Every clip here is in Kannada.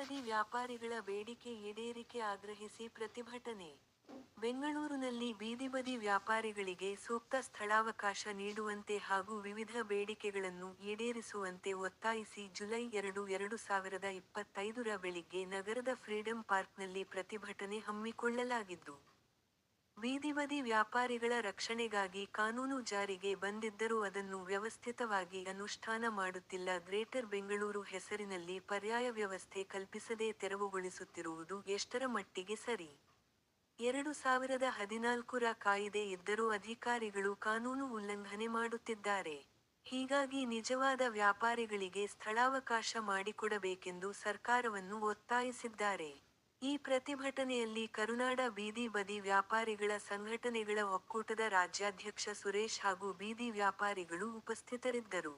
ಬದಿ ವ್ಯಾಪಾರಿಗಳ ಬೇಡಿಕೆ ಈಡೇರಿಕೆ ಆಗ್ರಹಿಸಿ ಪ್ರತಿಭಟನೆ. ಬೆಂಗಳೂರಿನಲ್ಲಿ ಬೀದಿ ಬದಿ ವ್ಯಾಪಾರಿಗಳಿಗೆ ಸೂಕ್ತ ಸ್ಥಳಾವಕಾಶ ನೀಡುವಂತೆ ಹಾಗೂ ವಿವಿಧ ಬೇಡಿಕೆಗಳನ್ನು ಈಡೇರಿಸುವಂತೆ ಒತ್ತಾಯಿಸಿ ಜುಲೈ ಎರಡು ಎರಡು ಸಾವಿರದ ಇಪ್ಪತ್ತೈದರ ಬೆಳಿಗ್ಗೆ ನಗರದ ಫ್ರೀಡಂ ಪಾರ್ಕ್ನಲ್ಲಿ ಪ್ರತಿಭಟನೆ ಹಮ್ಮಿಕೊಳ್ಳಲಾಗಿದ್ದು ಬೀದಿ ಬದಿ ವ್ಯಾಪಾರಿಗಳ ರಕ್ಷಣೆಗಾಗಿ ಕಾನೂನು ಜಾರಿಗೆ ಬಂದಿದ್ದರೂ ಅದನ್ನು ವ್ಯವಸ್ಥಿತವಾಗಿ ಅನುಷ್ಠಾನ ಮಾಡುತ್ತಿಲ್ಲ. ಗ್ರೇಟರ್ ಬೆಂಗಳೂರು ಹೆಸರಿನಲ್ಲಿ ಪರ್ಯಾಯ ವ್ಯವಸ್ಥೆ ಕಲ್ಪಿಸದೆ ತೆರವುಗೊಳಿಸುತ್ತಿರುವುದು ಎಷ್ಟರ ಮಟ್ಟಿಗೆ ಸರಿ? ಎರಡು ಸಾವಿರದ ಹದಿನಾಲ್ಕರ ಕಾಯಿದೆ ಇದ್ದರೂ ಅಧಿಕಾರಿಗಳು ಕಾನೂನು ಉಲ್ಲಂಘನೆ ಮಾಡುತ್ತಿದ್ದಾರೆ. ಹೀಗಾಗಿ ನಿಜವಾದ ವ್ಯಾಪಾರಿಗಳಿಗೆ ಸ್ಥಳಾವಕಾಶ ಮಾಡಿಕೊಡಬೇಕೆಂದು ಸರ್ಕಾರವನ್ನು ಒತ್ತಾಯಿಸಿದ್ದಾರೆ. ಈ ಪ್ರತಿಭಟನೆಯಲ್ಲಿ ಕರುನಾಡ ಬೀದಿ ಬದಿ ವ್ಯಾಪಾರಿಗಳ ಸಂಘಟನೆಗಳ ಒಕ್ಕೂಟದ ರಾಜ್ಯಾಧ್ಯಕ್ಷ ಸುರೇಶ್ ಹಾಗೂ ಬೀದಿ ವ್ಯಾಪಾರಿಗಳು ಉಪಸ್ಥಿತರಿದ್ದರು.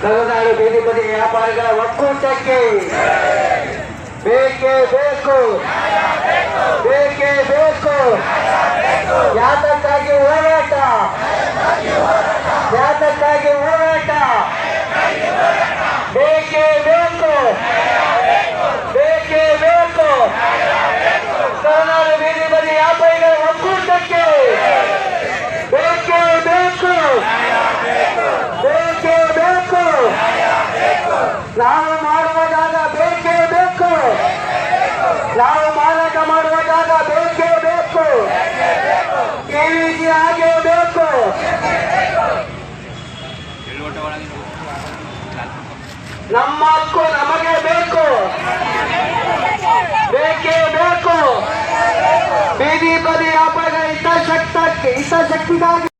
ತಮಿಳುನಾಡು ಬೀದಿ ಬದಿ ವ್ಯಾಪಾರಿಗಳ ಒಕ್ಕೂಟಕ್ಕೆ ಬೇಕೇ ಬೇಕು. ಬೇಕೇ ಬೇಕು ಯಾತಕ್ಕಾಗಿ ಹೋರಾಟ ಯಾತಕ್ಕಾಗಿ ಹೋರಾಟ ಬೇಕೇ ಬೇಕು ಬೇಕೇ ಬೇಕು ತಮಿಳುನಾಡು ಬೀದಿ ಬದಿ ವ್ಯಾಪಾರಿಗಳ ಒಕ್ಕೂಟಕ್ಕೆ ಬೇಕೇ ಬೇಕು ಬೇಕೇ ಬೇಕು ನಾವು ಮಾಡುವ ಜಾಗ ಬೇಕೇ ಬೇಕು ನಾವು ಮಾರಾಟ ಮಾಡುವ ಜಾಗ ಬೇಕೇ ಬೇಕು ಕೆವಿಜಿ ಹಾಗೆ ಬೇಕು ನಮ್ಮ ಹಕ್ಕು ನಮಗೆ ಬೇಕು. ಬೇಕೇ ಬೇಕು. ಬೀದಿ ಬದಿ ವ್ಯಾಪಾರ ಹಿತಾಸಕ್ತ ಹಿತಾಸಕ್ತಿಗಾಗಿ